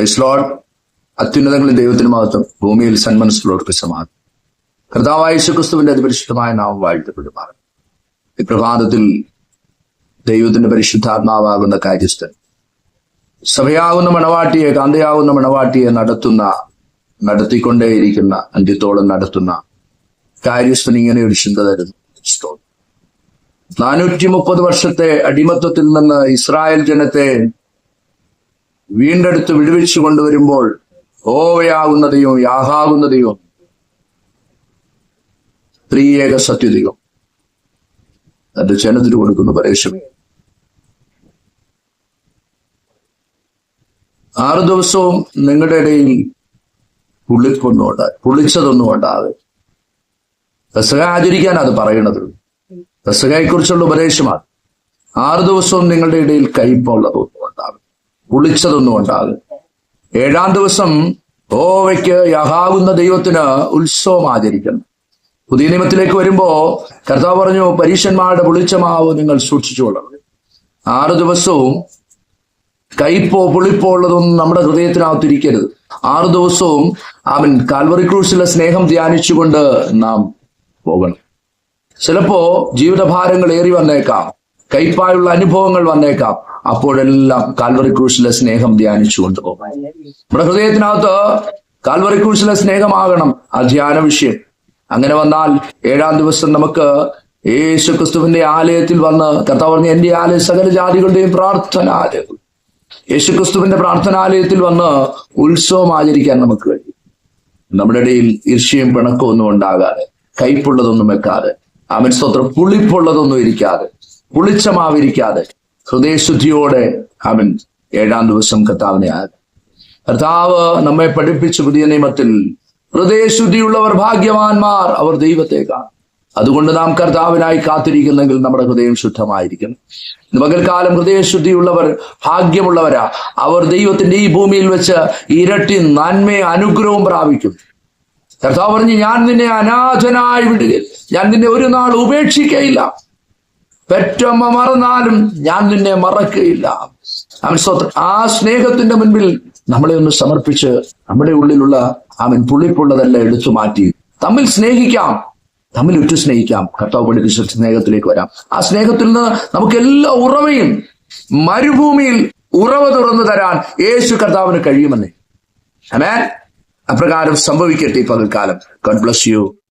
ക്രൈസ്ലോഡ് അത്യുന്നതങ്ങളിൽ ദൈവത്തിന് മാത്രം ഭൂമിയിൽ സന്മനസ്സുള്ളവർക്ക് സമാധാനം കർത്താവായ ക്രിസ്തുവിന്റെ അതിപരിശുദ്ധമായ നാമം വാഴ്ത്തപ്പെടുമാറും. ഈ പ്രഭാതത്തിൽ ദൈവത്തിന്റെ പരിശുദ്ധാത്മാവാകുന്ന കാര്യസ്ഥൻ സഭയാകുന്ന മണവാട്ടിയെ കാന്തയാകുന്ന മണവാട്ടിയെ നടത്തുന്ന നടത്തിക്കൊണ്ടേയിരിക്കുന്ന അന്ത്യത്തോളം നടത്തുന്ന കാര്യസ്ഥൻ ഇങ്ങനെ ഒരു ചിന്ത തരുന്നു. നാനൂറ്റി മുപ്പത് വർഷത്തെ അടിമത്വത്തിൽ നിന്ന് ഇസ്രായേൽ ജനത്തെ വീണ്ടെടുത്ത് വിടുവിച്ചു കൊണ്ടുവരുമ്പോൾ ഓവയാകുന്ന ദൈവം യാഹാകുന്ന ദൈവം ത്രിയേക തന്റെ ജനത്തിന് കൊടുക്കുന്ന പരേശമേ ആറു ദിവസവും നിങ്ങളുടെ ഇടയിൽ പുള്ളിക്കൊന്നും ഉണ്ടാകും പുള്ളിച്ചതൊന്നും ഉണ്ടാകും പെസക ആചരിക്കാൻ അത് പറയണത്. പെസകയെക്കുറിച്ചുള്ള ഉപദേശമാണ്. ആറു ദിവസവും നിങ്ങളുടെ ഇടയിൽ കയ്പുള്ളതൊന്നും ഉണ്ടാകും പുളിച്ചതൊന്നും ഉണ്ടാകും ഏഴാം ദിവസം ഓവയ്ക്ക് യഹാകുന്ന ദൈവത്തിന് ഉത്സവം ആചരിക്കണം. പുതിയ നിയമത്തിലേക്ക് വരുമ്പോ കർത്താവ് പറഞ്ഞു പരീക്ഷന്മാരുടെ പുളിച്ചമാവ് നിങ്ങൾ സൂക്ഷിച്ചുകൊള്ളണം. ആറു ദിവസവും കയ്പോ പുളിപ്പോ ഉള്ളതൊന്നും നമ്മുടെ ഹൃദയത്തിനകത്തിരിക്കരുത് ആറു ദിവസവും അവൻ കാൽവറി ക്രൂസിലെ സ്നേഹം ധ്യാനിച്ചുകൊണ്ട് നാം പോകണം. ചിലപ്പോ ജീവിതഭാരങ്ങൾ ഏറി വന്നേക്കാം. കയ്പായുള്ള അനുഭവങ്ങൾ വന്നേക്കാം. അപ്പോഴെല്ലാം കാൽവറി ക്രൂശിലെ സ്നേഹം ധ്യാനിച്ചുകൊണ്ട് നമ്മുടെ ഹൃദയത്തിനകത്ത് കാൽവറി ക്രൂശിലെ സ്നേഹമാകണം. ആ ധ്യാന വിഷയം. അങ്ങനെ വന്നാൽ ഏഴാം ദിവസം നമുക്ക് യേശു ക്രിസ്തുവിന്റെ ആലയത്തിൽ വന്ന് കർത്താവ് പറഞ്ഞ എന്റെ ആലയ സകല ജാതികളുടെയും പ്രാർത്ഥനാലയം. യേശുക്രിസ്തുവിന്റെ പ്രാർത്ഥനാലയത്തിൽ വന്ന് ഉത്സവം ആചരിക്കാൻ നമുക്ക് കഴിയും. നമ്മുടെ ഇടയിൽ ഈർഷ്യയും പിണക്കവും ഒന്നും ഉണ്ടാകാതെ കയ്പുള്ളതൊന്നും വെക്കാതെ അവൻ സ്വത്രം പുളിപ്പുള്ളതൊന്നും ഇരിക്കാതെ പുളിച്ചമാവിരിക്കാതെ ഹൃദയശുദ്ധിയോടെ അവൻ ഏഴാം ദിവസം കർത്താവിനെ കർത്താവ് നമ്മെ പഠിപ്പിച്ച പുതിയ നിയമത്തിൽ ഹൃദയശുദ്ധിയുള്ളവർ ഭാഗ്യവാന്മാർ അവർ ദൈവത്തെ കാണും അതുകൊണ്ട് നാം കർത്താവിനായി കാത്തിരിക്കുന്നെങ്കിൽ നമ്മുടെ ഹൃദയം ശുദ്ധമായിരിക്കും. പകൽക്കാലം ഹൃദയശുദ്ധിയുള്ളവർ ഭാഗ്യമുള്ളവരാ. അവർ ദൈവത്തിന്റെ ഈ ഭൂമിയിൽ വെച്ച് ഇരട്ടി നന്മയും അനുഗ്രഹവും പ്രാപിക്കും. കർത്താവ് പറഞ്ഞു ഞാൻ നിന്നെ അനാഥനായി വിടുകയില്ല. ഞാൻ നിന്നെ ഒരു നാൾ ഉപേക്ഷിക്കയില്ല. പെറ്റമ്മ മറന്നാലും ഞാൻ നിന്നെ മറക്കുകയില്ല. ആ സ്നേഹത്തിന്റെ മുൻപിൽ നമ്മളെ ഒന്ന് സമർപ്പിച്ച് നമ്മുടെ ഉള്ളിലുള്ള അവൻ പുള്ളിപ്പുള്ളതെല്ലാം എടുത്തു മാറ്റി. തമ്മിൽ സ്നേഹിക്കാം. തമ്മിൽ ഉറ്റു സ്നേഹിക്കാം. കർത്താവ് പഠിപ്പിച്ച സ്നേഹത്തിലേക്ക് വരാം. ആ സ്നേഹത്തിൽ നിന്ന് നമുക്ക് എല്ലാ ഉറവയും മരുഭൂമിയിൽ ഉറവ തുറന്നു തരാൻ യേശു കർത്താവിന് കഴിയുമെന്നേ. അമേൻ അപ്രകാരം സംഭവിക്കട്ടെ ഈ പകൽക്കാലം. God bless you